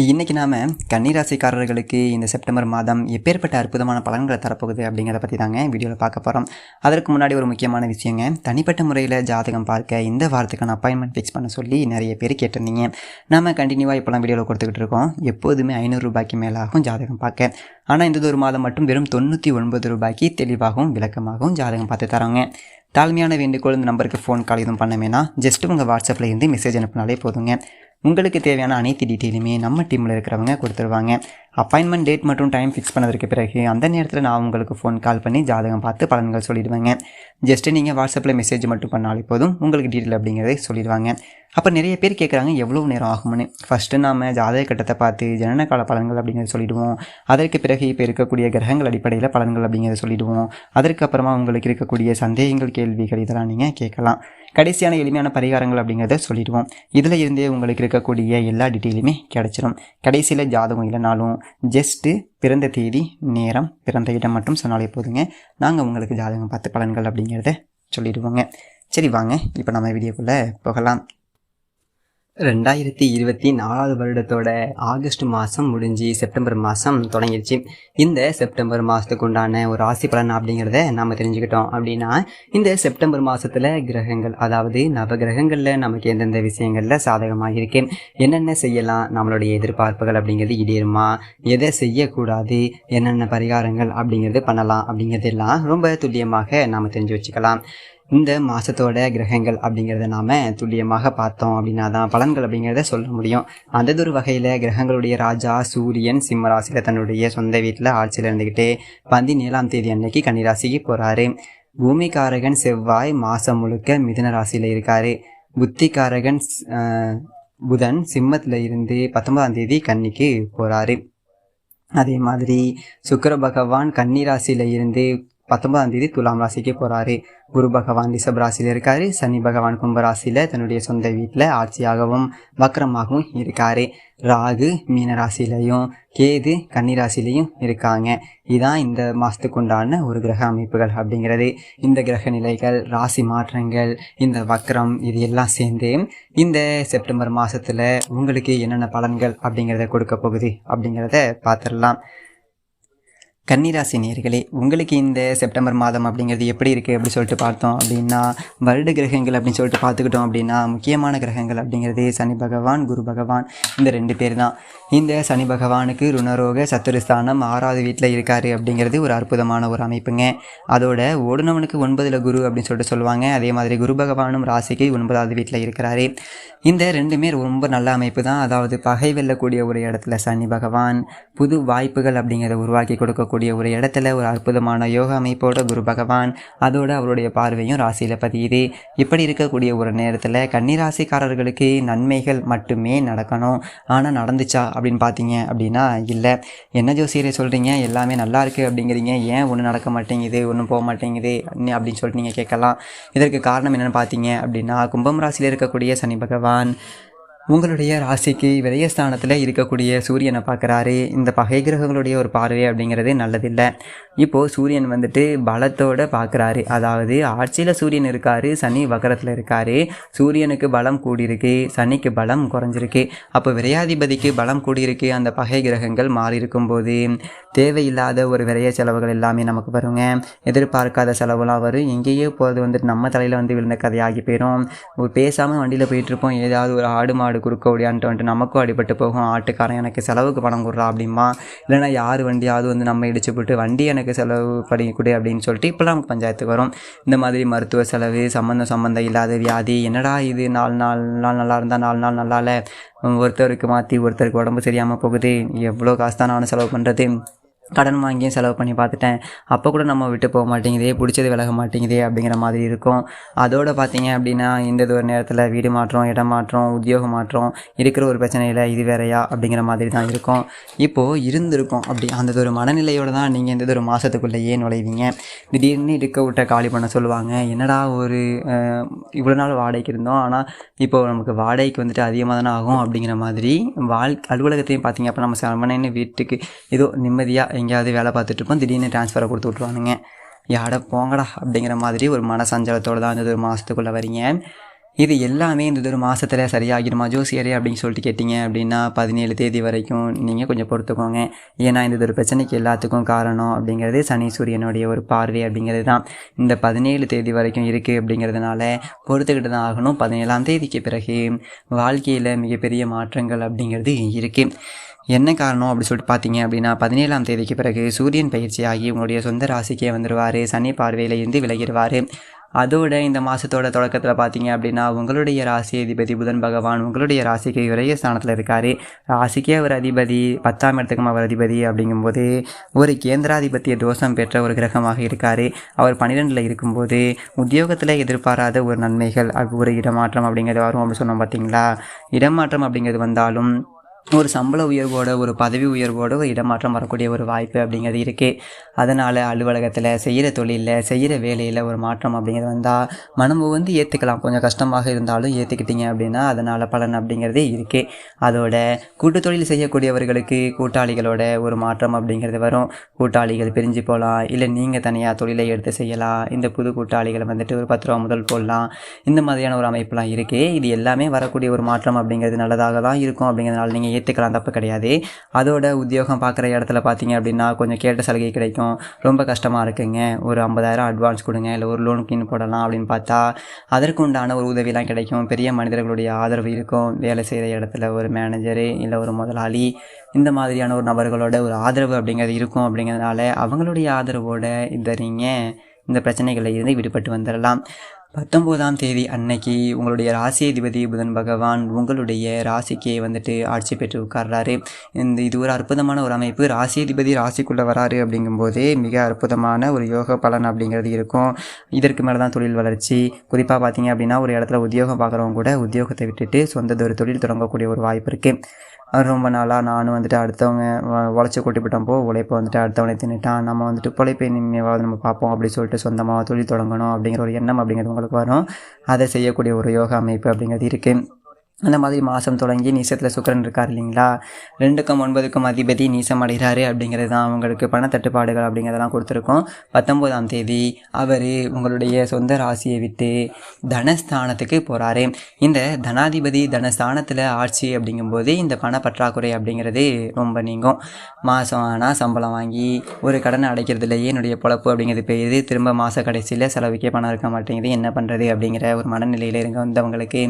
இன்றைக்கி நாம் கன்னிராசிக்காரர்களுக்கு இந்த செப்டம்பர் மாதம் எப்பேற்பட்ட அற்புதமான பலன்களை தரப்போகுது அப்படிங்கிறத பற்றி தாங்க வீடியோவில் பார்க்க போகிறோம் அதற்கு முன்னாடி ஒரு முக்கியமான விஷயங்க தனிப்பட்ட முறையில் ஜாதகம் பார்க்க இந்த வாரத்துக்கான அப்பாயின்மெண்ட் ஃபிக்ஸ் பண்ண சொல்லி நிறைய பேர் கேட்டிருந்தீங்க. நாம் கண்டினியூவாக இப்போலாம் வீடியோவில் கொடுத்துக்கிட்டு இருக்கோம். எப்போதுமே ஐநூறு ரூபாய்க்கு மேலாகும் ஜாதகம் பார்க்க. ஆனால் இந்த ஒரு மாதம் மட்டும் வெறும் தொண்ணூற்றி ஒன்பது ரூபாய்க்கு தெளிவாகவும் விளக்கமாகவும் ஜாதகம் பார்த்து தரோங்க. தாழ்மையான வேண்டுகோள் இந்த நம்பருக்கு ஃபோன் கால் எதுவும் பண்ண வேணாம். ஜஸ்ட் உங்கள் வாட்ஸ்அப்பில் இருந்து மெசேஜ் அனுப்பினாலே போதுங்க. உங்களுக்கு தேவையான அனைத்து டீட்டெயிலுமே நம்ம டீமில் இருக்கிறவங்க கொடுத்துருவாங்க. அப்பாயின்மெண்ட் டேட் மற்றும் டைம் ஃபிக்ஸ் பண்ணதற்கு பிறகு அந்த நேரத்தில் நான் உங்களுக்கு ஃபோன் கால் பண்ணி ஜாதகம் பார்த்து பலன்கள் சொல்லிடுவேங்க. ஜஸ்ட்டு நீங்கள் வாட்ஸ்அப்பில் மெசேஜ் மட்டும் பண்ணாலே போதும் உங்களுக்கு டீட்டெயில் அப்படிங்கிறதே சொல்லிடுவாங்க. அப்போ நிறைய பேர் கேட்குறாங்க எவ்வளோ நேரம் ஆகும்னு? ஃபஸ்ட்டு நாம் ஜாதக கட்டத்தை பார்த்து ஜனன கால பலன்கள் அப்படிங்கிறத சொல்லிவிடுவோம் அதற்கு பிறகு இப்போ இருக்கக்கூடிய கிரகங்கள் அடிப்படையில் பலன்கள் அப்படிங்கிறத சொல்லிடுவோம். அதற்கப்புறமா உங்களுக்கு இருக்கக்கூடிய சந்தேகங்கள் கேள்விகள் இதெல்லாம் நீங்கள் கேட்கலாம். கடைசியான எளிமையான பரிகாரங்கள் அப்படிங்கிறத சொல்லிடுவோம். இதில் இருந்தே உங்களுக்கு இருக்கக்கூடிய எல்லா டீட்டெயிலுமே கிடச்சிரும். கடைசியில் ஜாதகம் இல்லைனாலும் ஜஸ்ட்டு பிறந்த தேதி நேரம் பிறந்த இடம் மட்டும் சொன்னாலே போதுங்க. நாங்கள் உங்களுக்கு ஜாதகம் பார்த்து பலன்கள் அப்படிங்கிறத சொல்லிடுவோங்க. சரி வாங்க. இப்போ நம்ம வீடியோக்குள்ளே போகலாம். ரெண்டாயிரத்தி இருபத்தி நாலாவது வருடத்தோட ஆகஸ்ட் மாதம் முடிஞ்சு செப்டம்பர் மாதம் தொடங்கிடுச்சு. இந்த செப்டம்பர் மாதத்துக்கு உண்டான ஒரு ராசி பலன் அப்படிங்கிறத நாம் தெரிஞ்சுக்கிட்டோம் அப்படின்னா இந்த செப்டம்பர் மாதத்தில் கிரகங்கள் அதாவது நவ கிரகங்களில் நமக்கு எந்தெந்த விஷயங்களில் சாதகமாக இருக்கு என்னென்ன செய்யலாம் நம்மளுடைய எதிர்பார்ப்புகள் அப்படிங்கிறது இடேறுமா எதை செய்யக்கூடாது என்னென்ன பரிகாரங்கள் அப்படிங்கிறது பண்ணலாம் அப்படிங்கிறதெல்லாம் ரொம்ப துல்லியமாக நாம் தெரிஞ்சு வச்சுக்கலாம். இந்த மாதத்தோட கிரகங்கள் அப்படிங்கிறத நாம் துல்லியமாக பார்த்தோம் அப்படின்னா தான் பலன்கள் அப்படிங்கிறத சொல்ல முடியும். அந்த ஒரு வகையில் கிரகங்களுடைய ராஜா சூரியன் சிம்மராசியில் தன்னுடைய சொந்த வீட்டில் ஆட்சியில் இருந்துக்கிட்டு பதினேழாம் தேதி அன்னைக்கு கன்னிராசிக்கு போகிறாரு பூமிகாரகன் செவ்வாய் மாதம் முழுக்க மிதுன ராசியில் இருக்கார். புத்திகாரகன் புதன் சிம்மத்தில் இருந்து பத்தொன்பதாம் தேதி கன்னிக்கு போகிறாரு அதே மாதிரி சுக்கர பகவான் கன்னிராசியில் இருந்து பத்தொன்பதாம் தேதி துலாம் ராசிக்கு போறாரு. குரு பகவான் ரிஷப் ராசியில் இருக்காரு. சனி பகவான் கும்ப ராசியில தன்னுடைய சொந்த வீட்டில் ஆட்சியாகவும் வக்கரமாகவும் இருக்காரு. ராகு மீன ராசியிலையும் கேது கன்னி ராசிலையும் இருக்காங்க. இதான் இந்த மாதத்துக்கு உண்டான ஒரு கிரக அமைப்புகள் அப்படிங்கிறது. இந்த கிரக நிலைகள் ராசி மாற்றங்கள் இந்த வக்கரம் இது எல்லாம் சேர்ந்து இந்த செப்டம்பர் மாதத்தில் உங்களுக்கு என்னென்ன பலன்கள் அப்படிங்கிறத கொடுக்க போகுது அப்படிங்கிறத பார்த்துடலாம். கன்னிராசி நேர்களே உங்களுக்கு இந்த செப்டம்பர் மாதம் அப்படிங்கிறது எப்படி இருக்குது அப்படி சொல்லிட்டு பார்த்தோம் அப்படின்னா வருட கிரகங்கள் அப்படின்னு சொல்லிட்டு பார்த்துக்கிட்டோம் அப்படின்னா முக்கியமான கிரகங்கள் அப்படிங்கிறது சனி பகவான் குரு பகவான் இந்த ரெண்டு பேர் தான். இந்த சனி பகவானுக்கு ருணரோக சத்துருஸ்தானம் ஆறாவது வீட்டில் இருக்காரு அப்படிங்கிறது ஒரு அற்புதமான ஒரு அமைப்புங்க. அதோட ஓடுனவனுக்கு ஒன்பதில் குரு அப்படின்னு சொல்லிட்டு சொல்லுவாங்க. அதே மாதிரி குரு பகவானும் ராசிக்கு ஒன்பதாவது வீட்டில் இருக்கிறாரு. இந்த ரெண்டுமே ரொம்ப நல்ல அமைப்பு தான். அதாவது பகை வெல்லக்கூடிய ஒரு இடத்துல சனி பகவான் புது வாய்ப்புகள் அப்படிங்கிறத உருவாக்கி கொடுக்க இருக்கக்கூடிய ஒரு இடத்துல ஒரு அற்புதமான யோக அமைப்போட குரு பகவான் அதோட அவருடைய பார்வையும் ராசியில் பதியுது. இப்படி இருக்கக்கூடிய ஒரு நேரத்தில் கன்னிராசிக்காரர்களுக்கு நன்மைகள் மட்டுமே நடக்கணும். ஆனால் நடந்துச்சா அப்படின்னு பார்த்தீங்க அப்படின்னா இல்லை. என்ன ஜோசியரை சொல்கிறீங்க எல்லாமே நல்லா இருக்குது அப்படிங்கிறீங்க. ஏன் ஒன்றும் நடக்க மாட்டேங்குது? ஒன்றும் போக மாட்டேங்குது? அப்படின்னு சொல்லிட்டு நீங்கள் கேட்கலாம். இதற்கு காரணம் என்னென்னு பார்த்தீங்க அப்படின்னா கும்பம் ராசியில் இருக்கக்கூடிய சனி பகவான் உங்களுடைய ராசிக்கு விரயஸ்தானத்தில் இருக்கக்கூடிய சூரியனை பார்க்குறாரு. இந்த பகை கிரகங்களுடைய ஒரு பார்வை அப்படிங்கிறது நல்லதில்லை. இப்போது சூரியன் வந்துட்டு பலத்தோடு பார்க்குறாரு. அதாவது ஆட்சியில் சூரியன் இருக்காரு சனி வக்கரத்தில் இருக்காரு. சூரியனுக்கு பலம் கூடியிருக்கு சனிக்கு பலம் குறைஞ்சிருக்கு. அப்போ விரையாதிபதிக்கு பலம் கூடியிருக்கு அந்த பகை கிரகங்கள் மாறி இருக்கும்போது தேவையில்லாத ஒரு விரைய செலவுகள் எல்லாமே நமக்கு வருங்க. எதிர்பார்க்காத செலவுலாம் வரும். எங்கேயோ போகிறது வந்துட்டு நம்ம தலையில் வந்து விழுந்த கதையாகி போயிடும் ஒரு பேசாமல் வண்டியில் போயிட்டுருப்போம் ஏதாவது ஒரு ஆடு மாடு குறுக்க ஓடியான்ட்டு வந்துட்டு நமக்கும் அடிபட்டு போகும். ஆட்டுக்காரன் எனக்கு செலவுக்கு பணம் கொடுறா அப்படிமா இல்லைன்னா யார் வண்டியாவது வந்து நம்ம இடிச்சு போட்டு வண்டி எனக்கு செலவு பண்ணி கொடு அப்படின்னு சொல்லிட்டு இப்போலாம் நமக்கு பஞ்சாயத்துக்கு வரும். இந்த மாதிரி மருத்துவ செலவு சம்மந்தம் சம்மந்தம் இல்லாத வியாதி என்னடா இது? நாலு நாள் நாள் நல்லா இருந்தால் நாலு நாள் நல்லா இல்லை ஒருத்தருக்கு மாற்றி ஒருத்தருக்கு உடம்பு சரியாமல் போகுது. எவ்வளோ காசு தான் நானும் செலவு பண்ணுறது கடன் வாங்கியும் செலவு பண்ணி பார்த்துட்டேன். அப்போ கூட நம்ம விட்டு போக மாட்டேங்குதே பிடிச்சது விலக மாட்டேங்குதே அப்படிங்கிற மாதிரி இருக்கும். அதோடு பார்த்தீங்க அப்படின்னா இந்த ஒரு நேரத்தில் வீடு மாற்றம் இடம் மாற்றம் உத்தியோக மாற்றம் இருக்கிற ஒரு பிரச்சனையில் இது வேறையா அப்படிங்கிற மாதிரி தான் இருக்கும். இப்போது இருந்திருக்கும் அப்படி. அந்த ஒரு மனநிலையோடு தான் நீங்கள் இந்த ஒரு மாதத்துக்குள்ளேயே நுழைவீங்க. திடீர்னு இருக்க விட்ட காலி பண்ண சொல்லுவாங்க. என்னடா ஒரு இவ்வளோ நாள் வாடகைக்கு இருந்தோம். ஆனால் இப்போ நமக்கு வாடகைக்கு வந்துட்டு அதிகமாக தானே ஆகும் அப்படிங்கிற மாதிரி வாழ் அலுவலகத்தையும் பார்த்தீங்க அப்போ நம்ம செவனேன்னு வீட்டுக்கு ஏதோ நிம்மதியாக எங்கேயாவது வேலை பார்த்துட்டு இருப்போம். திடீர்னு ட்ரான்ஸ்ஃபரை கொடுத்து விட்ருவானுங்க யாட போங்கடா அப்படிங்கிற மாதிரி ஒரு மன சஞ்சலத்தோடு தான் இந்த ஒரு மாதத்துக்குள்ளே வரீங்க. இது எல்லாமே இந்த ஒரு மாதத்தில் சரியாகிடுமா? ஜோசியரே அப்படின்னு சொல்லிட்டு கேட்டிங்க அப்படின்னா பதினேழு தேதி வரைக்கும் நீங்கள் கொஞ்சம் பொறுத்துக்கோங்க. ஏன்னா இந்த ஒரு பிரச்சனைக்கு எல்லாத்துக்கும் காரணம் அப்படிங்கிறது சனி சூரியனுடைய ஒரு பார்வை அப்படிங்கிறது தான். இந்த பதினேழு தேதி வரைக்கும் இருக்குது அப்படிங்கிறதுனால பொறுத்துக்கிட்டு தான் ஆகணும். பதினேழாம் தேதிக்கு பிறகு வாழ்க்கையில் மிகப்பெரிய மாற்றங்கள் அப்படிங்கிறது இருக்குது என்ன காரணம் அப்படி சொல்லிட்டு பார்த்தீங்க அப்படின்னா பதினேழாம் தேதிக்கு பிறகு சூரியன் பயிற்சியாகி உங்களுடைய சொந்த ராசிக்கே வந்துடுவார் சனி பார்வையில் இருந்து விலகிடுவார். அதோட இந்த மாதத்தோட தொடக்கத்தில் பார்த்தீங்க அப்படின்னா உங்களுடைய ராசி அதிபதி புதன் பகவான் உங்களுடைய ராசிக்கு விரைய ஸ்தானத்தில் இருக்கார். ராசிக்கே அவர் அதிபதி பத்தாம் இடத்துக்கும் அவர் அதிபதி அப்படிங்கும்போது ஒரு கேந்திராதிபத்திய தோஷம் பெற்ற ஒரு கிரகமாக இருக்கார். அவர் பன்னிரெண்டில் இருக்கும்போது உத்தியோகத்தில் எதிர்பாராத ஒரு நன்மைகள் அது ஒரு இடமாற்றம் அப்படிங்கிறது வரும் அப்படின்னு சொன்னோம் பார்த்தீங்களா? இடமாற்றம் அப்படிங்கிறது வந்தாலும் ஒரு சம்பள உயர்வோட ஒரு பதவி உயர்வோட ஒரு இடமாற்றம் வரக்கூடிய ஒரு வாய்ப்பு அப்படிங்கிறது இருக்குது அதனால் அலுவலகத்தில் செய்கிற தொழிலில் செய்கிற வேலையில் ஒரு மாற்றம் அப்படிங்கிறது வந்தால் மனம் வந்து ஏற்றுக்கலாம் கொஞ்சம் கஷ்டமாக இருந்தாலும் ஏற்றுக்கிட்டீங்க அப்படின்னா அதனால் பலன் அப்படிங்கிறது இருக்குது அதோட கூட்டு தொழில் செய்யக்கூடியவர்களுக்கு கூட்டாளிகளோட ஒரு மாற்றம் அப்படிங்கிறது வரும். கூட்டாளிகள் பிரிஞ்சு போகலாம் இல்லை நீங்கள் தனியாக தொழிலை எடுத்து செய்யலாம். இந்த புது கூட்டாளிகளை வந்துட்டு ஒரு பத்து ரூபா முதல் போடலாம். இந்த மாதிரியான ஒரு அமைப்புலாம் இருக்குது இது எல்லாமே வரக்கூடிய ஒரு மாற்றம் அப்படிங்கிறது நல்லதாக தான் இருக்கும் அப்படிங்கிறதுனால நீங்கள் ஏற்றுக்கலாம் தப்பு கிடையாது. அதோட உத்தியோகம் பார்க்குற இடத்துல பார்த்தீங்க அப்படின்னா கொஞ்சம் கேட்ட சலுகை கிடைக்கும். ரொம்ப கஷ்டமாக இருக்குங்க. ஒரு ஐம்பதாயிரம் அட்வான்ஸ் கொடுங்க இல்லை ஒரு லோனுக்குன்னு போடலாம் அப்படின்னு பார்த்தா அதற்கு உண்டான ஒரு உதவிலாம் கிடைக்கும். பெரிய மனிதர்களுடைய ஆதரவு இருக்கும். வேலை செய்கிற இடத்துல ஒரு மேனேஜரு இல்லை ஒரு முதலாளி இந்த மாதிரியான ஒரு நபர்களோட ஒரு ஆதரவு அப்படிங்கிறது இருக்கும் அப்படிங்கிறதுனால அவங்களுடைய ஆதரவோடு இந்த நீங்கள் இந்த பிரச்சனைகளில் இருந்து விடுபட்டு வந்துடலாம் பத்தொம்போதாம் தேதி அன்னைக்கு உங்களுடைய ராசி அதிபதி புதன் பகவான் உங்களுடைய ராசிக்கே வந்துட்டு ஆட்சி பெற்று உட்கார்றாரு. இந்த இது ஒரு அற்புதமான ஒரு அமைப்பு. ராசி அதிபதி ராசிக்குள்ளே வராரு அப்படிங்கும்போதே மிக அற்புதமான ஒரு யோக பலன் அப்படிங்கிறது இருக்கும். இதற்கு மேலே தான் தொழில் வளர்ச்சி. குறிப்பாக பார்த்தீங்க அப்படின்னா ஒரு இடத்துல உத்தியோகம் பார்க்குறவங்க கூட உத்தியோகத்தை விட்டுட்டு சொந்தது ஒரு தொழில் தொடங்கக்கூடிய ஒரு வாய்ப்பு இருக்குது ரொம்ப நாளாக நானும் வந்துட்டு அடுத்தவங்க உழைச்சி கொட்டிவிட்டோம் போ உழைப்பை வந்துட்டு அடுத்தவனை தின்னுட்டான் நம்ம வந்துட்டு பிழைப்பை நிம்மதியாவது நம்ம பார்ப்போம் அப்படி சொல்லிட்டு சொந்தமாக தொழில் தொடங்கணும் அப்படிங்கிற ஒரு எண்ணம் அப்படிங்கிறது உங்களுக்கு வரும். அதை செய்யக்கூடிய ஒரு யோகா அமைப்பு அப்படிங்கிறது இருக்குது அந்த மாதிரி மாதம் தொடங்கி நீசத்தில் சுக்கரன் இருக்கார் இல்லைங்களா? ரெண்டுக்கும் ஒன்பதுக்கும் அதிபதி நீசம் அடைகிறாரு அப்படிங்கிறது தான் அவங்களுக்கு பணத்தட்டுப்பாடுகள் அப்படிங்கிறதெல்லாம் கொடுத்துருக்கோம். பத்தொம்போதாம் தேதி அவர் உங்களுடைய சொந்த ராசியை விட்டு தனஸ்தானத்துக்கு போகிறாரு இந்த தனாதிபதி தனஸ்தானத்தில் ஆட்சி அப்படிங்கும்போது இந்த பண பற்றாக்குறை அப்படிங்கிறது ரொம்ப நீங்கும். மாதம் ஆனால் சம்பளம் வாங்கி ஒரு கடனை அடைக்கிறதுலையே என்னுடைய பொழப்பு அப்படிங்கிறது பெய்யுது. திரும்ப மாத கடைசியில் செலவுக்கே பணம் இருக்க மாட்டேங்குது. என்ன பண்ணுறது அப்படிங்கிற ஒரு மனநிலையில் இருங்க வந்தவங்களுக்கு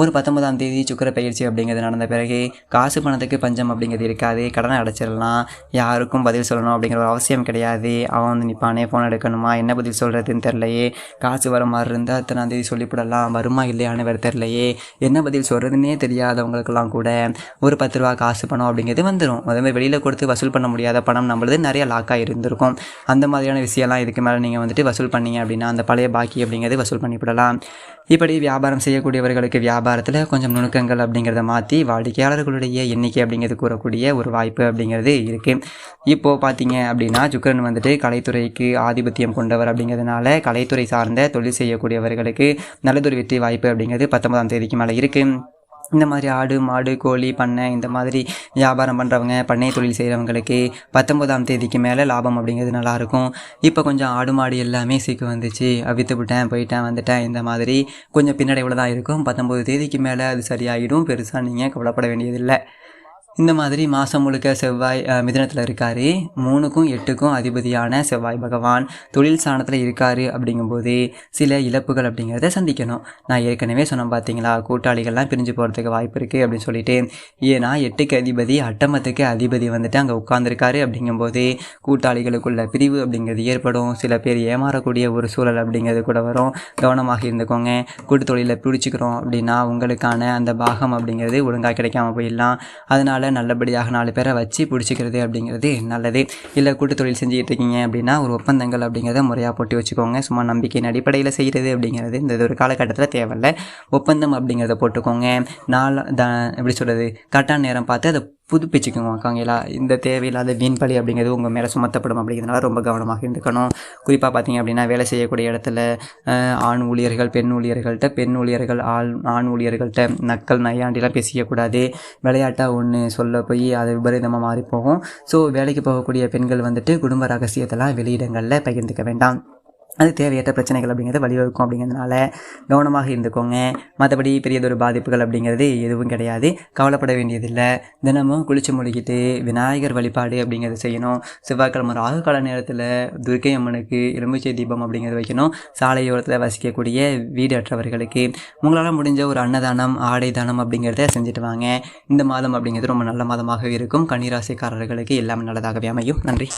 ஒரு பத்தொன்பதாம் தேதி சுக்கர பயிற்சி அப்படிங்கிறது நடந்த பிறகு காசு பணத்துக்கு பஞ்சம் அப்படிங்கிறது இருக்காது. கடனை அடைச்சிடலாம். யாருக்கும் பதில் சொல்லணும் அப்படிங்கிற ஒரு அவசியம் கிடையாது. அவன் வந்து நிற்பானே ஃபோன் எடுக்கணுமா? என்ன பதில் சொல்கிறதுன்னு தெரிலையே காசு வர மாதிரி இருந்தால் அத்தனாம் தேதி சொல்லிவிடலாம். வருமா இல்லையான்னு வேறு தெரிலையே என்ன பதில் சொல்கிறதுனே தெரியாதவங்களுக்கெல்லாம் கூட ஒரு பத்து ரூபா காசு பணம் அப்படிங்கிறது வந்துடும் அதே மாதிரி வெளியில் கொடுத்து வசூல் பண்ண முடியாத பணம் நம்மளது நிறைய லாக்காக இருந்திருக்கும் அந்த மாதிரியான விஷயம்லாம் இதுக்கு மேலே நீங்கள் வந்துட்டு வசூல் பண்ணீங்க அப்படின்னா அந்த பழைய பாக்கி அப்படிங்கிறது வசூல் பண்ணிவிடலாம். இப்படி வியாபாரம் செய்யக்கூடியவர்களுக்கு வியாபாரத்தில் கொஞ்சம் நுணுக்கங்கள் அப்படிங்கிறத மாற்றி வாடிக்கையாளர்களுடைய எண்ணிக்கை அப்படிங்கிறது கூறக்கூடிய ஒரு வாய்ப்பு அப்படிங்கிறது இருக்குது இப்போது பார்த்தீங்க அப்படின்னா சுக்கரன் வந்துட்டு கலைத்துறைக்கு ஆதிபத்தியம் கொண்டவர் அப்படிங்கிறதுனால கலைத்துறை சார்ந்த தொழில் செய்யக்கூடியவர்களுக்கு நல்லதொரு வெற்றி வாய்ப்பு அப்படிங்கிறது பத்தொன்பதாம் தேதிக்கு மேலே இருக்குது இந்த மாதிரி ஆடு மாடு கோழி பண்ணை இந்த மாதிரி வியாபாரம் பண்ணுறவங்க பண்ணை தொழில் செய்கிறவங்களுக்கு பத்தொன்பதாம் தேதிக்கு மேலே லாபம் அப்படிங்கிறது நல்லாயிருக்கும். இப்போ கொஞ்சம் ஆடு மாடு எல்லாமே சீக்கு வந்துச்சு. விற்று விட்டேன் போயிட்டேன் வந்துட்டேன் இந்த மாதிரி கொஞ்சம் பின்னடைவில் தான் இருக்கும். பத்தொம்பது தேதிக்கு மேலே அது சரியாகிடும் பெருசாக நீங்கள் கவலைப்பட வேண்டியதில்லை. இந்த மாதிரி மாதம் முழுக்க செவ்வாய் மிதனத்தில் இருக்கார். மூணுக்கும் எட்டுக்கும் அதிபதியான செவ்வாய் பகவான். தொழில் சாணத்தில் இருக்கார் அப்படிங்கும்போது சில இழப்புகள் அப்படிங்கிறத சந்திக்கணும். நான் ஏற்கனவே சொன்னேன் பார்த்தீங்களா கூட்டாளிகள்லாம் பிரிஞ்சு போகிறதுக்கு வாய்ப்பு இருக்குது அப்படின்னு சொல்லிட்டு. ஏன்னா எட்டுக்கு அதிபதி அட்டமத்துக்கு அதிபதி வந்துட்டு அங்கே உட்காந்துருக்காரு அப்படிங்கும்போது கூட்டாளிகளுக்குள்ள பிரிவு அப்படிங்கிறது ஏற்படும். சில பேர் ஏமாறக்கூடிய ஒரு சூழல் அப்படிங்கிறது கூட வரும். கவனமாக இருந்துக்கோங்க. கூட்டு தொழிலை பிடிச்சிக்கிறோம் அப்படின்னா உங்களுக்கான அந்த பாகம் அப்படிங்கிறது ஒழுங்காக கிடைக்காம போயிடலாம். அதனால் நல்லபடியாக நாலு பேரை வச்சு பிடிச்சிக்கிறது அப்படிங்கிறது நல்லது. இல்லை கூட்டு தொழில் செஞ்சுக்கிட்டு இருக்கீங்க அப்படின்னா ஒரு ஒப்பந்தங்கள் அப்படிங்கிறத முறையாக போட்டு வச்சுக்கோங்க. சும்மா நம்பிக்கையின் அடிப்படையில் செய்கிறது அப்படிங்கிறது இந்த ஒரு காலகட்டத்தில் தேவையில்லை. ஒப்பந்தம் அப்படிங்கிறத போட்டுக்கோங்க. நாலு த எப்படி சொல்கிறது கரெக்டான நேரம் பார்த்து அதை புதுப்பிச்சுக்கோங்க ஓகேங்களா இந்த தேவையில்லாத வீண்பழி அப்படிங்கிறது உங்கள் மேலே சுமத்தப்படும் அப்படிங்கிறதுனால ரொம்ப கவனமாக இருந்துக்கணும். குறிப்பாக பார்த்தீங்க அப்படின்னா வேலை செய்யக்கூடிய இடத்துல ஆண் ஊழியர்கள் பெண் ஊழியர்கள்ட்ட பெண் ஊழியர்கள் ஆள் ஆண் ஊழியர்கள்ட்ட நக்கல் நையாண்டிலாம் பேசிக்கக்கூடாது. விளையாட்டாக ஒன்று சொல்ல போய் அது விபரீதமாக மாறி போகும் ஸோ வேலைக்கு போகக்கூடிய பெண்கள் வந்துட்டு குடும்ப ரகசியத்தெல்லாம் வெளியிடங்களில் பகிர்ந்துக்க வேண்டாம். அது தேவையற்ற பிரச்சனைகள் அப்படிங்கிறது வழிவகுக்கும் அப்படிங்கிறதுனால கவனமாக இருந்துக்கோங்க. மற்றபடி பெரியதொரு பாதிப்புகள் அப்படிங்கிறது எதுவும் கிடையாது. கவலைப்பட வேண்டியதில்லை. தினமும் குளிச்சு முடிக்கிட்டு விநாயகர் வழிபாடு அப்படிங்கிறத செய்யணும். செவ்வாய்க்கிழமை ராகு கால நேரத்தில் துர்க்கை அம்மனுக்கு எலும்புச்சை தீபம் அப்படிங்கிறத வைக்கணும். சாலையோரத்தில் வசிக்கக்கூடிய வீடு அற்றவர்களுக்கு உங்களால் முடிஞ்ச ஒரு அன்னதானம் ஆடை தானம் அப்படிங்கிறத செஞ்சுட்டு வாங்க. இந்த மாதம் அப்படிங்கிறது ரொம்ப நல்ல மாதமாக இருக்கும். கன்னிராசிக்காரர்களுக்கு எல்லாமே நல்லதாகவே அமையும். நன்றி.